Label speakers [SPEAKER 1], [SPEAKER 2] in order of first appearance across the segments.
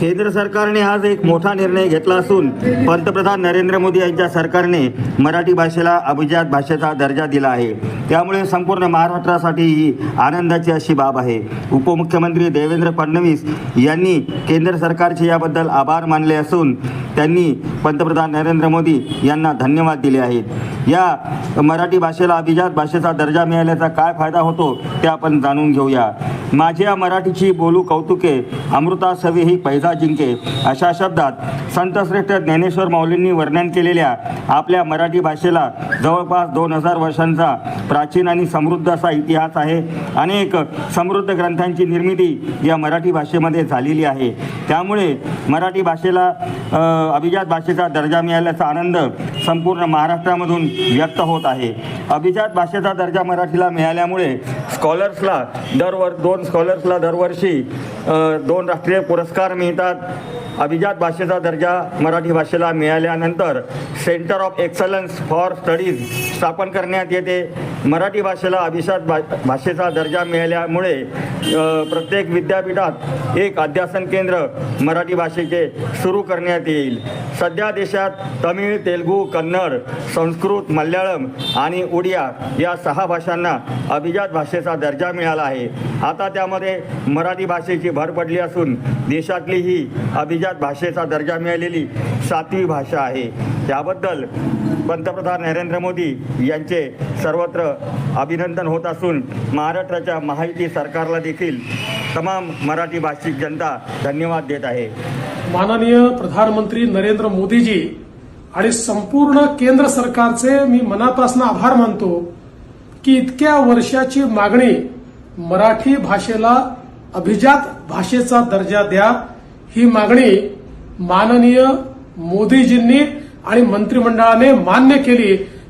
[SPEAKER 1] केंद्र सरकारने आज एक मोठा निर्णय घेतला असून पंतप्रधान नरेंद्र मोदी यांच्या सरकारने मराठी भाषेला अभिजात भाषेचा दर्जा दिला आहे. त्यामुळे संपूर्ण महाराष्ट्रासाठी ही आनंदाची अशी बाब आहे. उपमुख्यमंत्री देवेंद्र फडणवीस यांनी केंद्र सरकारचे याबद्दल आभार मानले असून त्यांनी पंतप्रधान नरेंद्र मोदी यांना धन्यवाद दिले आहेत. या मराठी भाषेला अभिजात भाषेचा दर्जा मिळाल्याचा काय फायदा होतो ते आपण जाणून घेऊया. माझ्या मराठीची बोलू कौतुके अमृता सवे ही पैजा जिंके अशा शब्दात संतश्रेष्ठ ज्ञानेश्वर माऊलींनी वर्णन केलेल्या आपल्या मराठी भाषेला जवळपास दोन हजार वर्षांचा प्राचीन आणि समृद्ध असा इतिहास आहे. अनेक समृद्ध ग्रंथांची निर्मिती या मराठी भाषेमध्ये झालेली आहे. त्यामुळे मराठी भाषेला अभिजात भाषेचा दर्जा मिळाल्याचा आनंद संपूर्ण महाराष्ट्रामधून व्यक्त होत आहे. अभिजात भाषेचा दर्जा मराठीला मिळाल्यामुळे स्कॉलर्सला दरवर दोन स्कॉलर्सला दरवर्षी दोन राष्ट्रीय पुरस्कार मिळतात. अभिजात भाषेचा दर्जा मराठी भाषेला मिळाल्यानंतर centre of excellence for studies स्थापन करण्यात येते. मराठी भाषेला अभिजात भा भाषेचा दर्जा मिळाल्यामुळे प्रत्येक विद्यापीठात एक अध्यासन केंद्र मराठी भाषेचे सुरू करण्यात येईल. सध्या देशात तमिळ तेलुगू कन्नड संस्कृत मल्याळम आणि उडिया या सहा भाषांना अभिजात भाषेचा दर्जा मिळाला आहे. आता त्यामध्ये मराठी भाषेची भर पडली असून देशातली ही अभिजात भाषेचा दर्जा मिळालेली सातवी भाषा आहे. त्याबद्दल पंतप्रधान नरेंद्र मोदी यांचे सर्वत्र अभिनंदन होत असून महाराष्ट्राच्या माहिती सरकारला देखील तमाम मराठी भाषिक जनता धन्यवाद देत आहे.
[SPEAKER 2] माननीय प्रधानमंत्री नरेंद्र मोदीजी आणि संपूर्ण केंद्र सरकारचे मी मनापासून आभार मानतो की इतक्या वर्षाची मागणी मराठी भाषेला अभिजात भाषेचा दर्जा द्या ही मागणी माननीय मोदीजींनी आणि मंत्रिमंडळाने मान्य केली.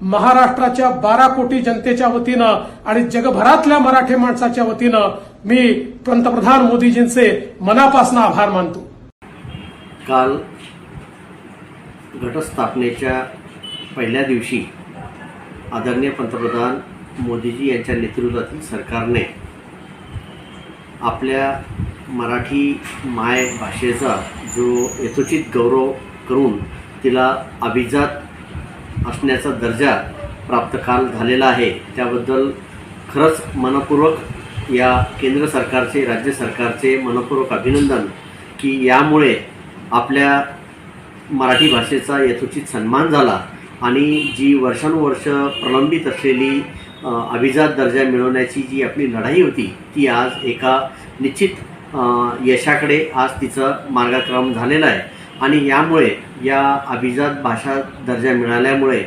[SPEAKER 2] महाराष्ट्राच्या बारा कोटी जनतेच्या वतीनं आणि जगभरातल्या मराठी माणसाच्या वतीनं मी पंतप्रधान मोदीजींचे मनापासून आभार मानतो.
[SPEAKER 3] काल घटस्थापनेच्या पहिल्या दिवशी आदरणीय पंतप्रधान मोदीजी यांच्या नेतृत्वातील सरकारने आपल्या मराठी माय भाषेचा जो यथोचित गौरव करून तिला अभिजात असण्याचा दर्जा प्राप्त काल झालेला आहे. त्याबद्दल खरंच मनपूर्वक या केंद्र सरकारचे राज्य सरकारचे मनपूर्वक अभिनंदन की यामुळे आपल्या मराठी भाषेचा यथोचित सन्मान झाला आणि जी वर्षानुवर्ष प्रलंबित असलेली अभिजात दर्जा मिळवण्याची जी आपली लढाई होती ती आज एका निश्चित यशाकडे आज तिचं मार्गक्रम झालेला आहे. आणि यामुळे या अभिजात भाषा दर्जा मिळाल्यामुळे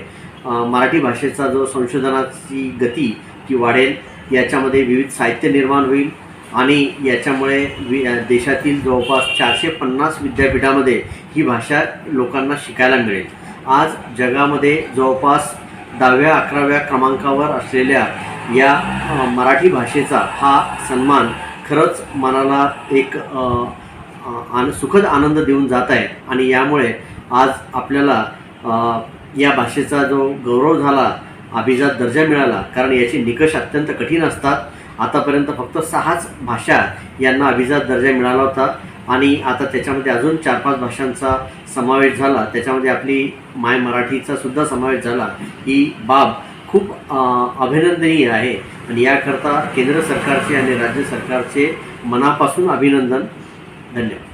[SPEAKER 3] मराठी भाषेचा जो संशोधनाची गती ती वाढेल याच्यामध्ये विविध साहित्य निर्माण होईल आणि याच्यामुळे वि देशातील जवळपास चारशे पन्नास विद्यापीठामध्ये ही भाषा लोकांना शिकायला मिळेल. आज जगामध्ये जवळपास दहाव्या अकराव्या क्रमांकावर असलेल्या या मराठी भाषेचा हा सन्मान खरंच मनाला एक आन सुखद आनंद देऊन जात आहे आणि यामुळे आज आपल्याला या भाषेचा जो गौरव झाला अभिजात दर्जा मिळाला. कारण याचे निकष अत्यंत कठीण असतात. आतापर्यंत फक्त सहाच भाषा यांना अभिजात दर्जा मिळाला होता. आणि आता त्याच्यामध्ये अजून चार पाच भाषांचा समावेश झाला. त्याच्यामध्ये आपली माय मराठीचा सुद्धा समावेश झाला. ही बाब खूप अभिनंदनीय आहे. आणि याकरता केंद्र सरकारचे आणि राज्य सरकारचे मनापासून अभिनंदन. धन्यवाद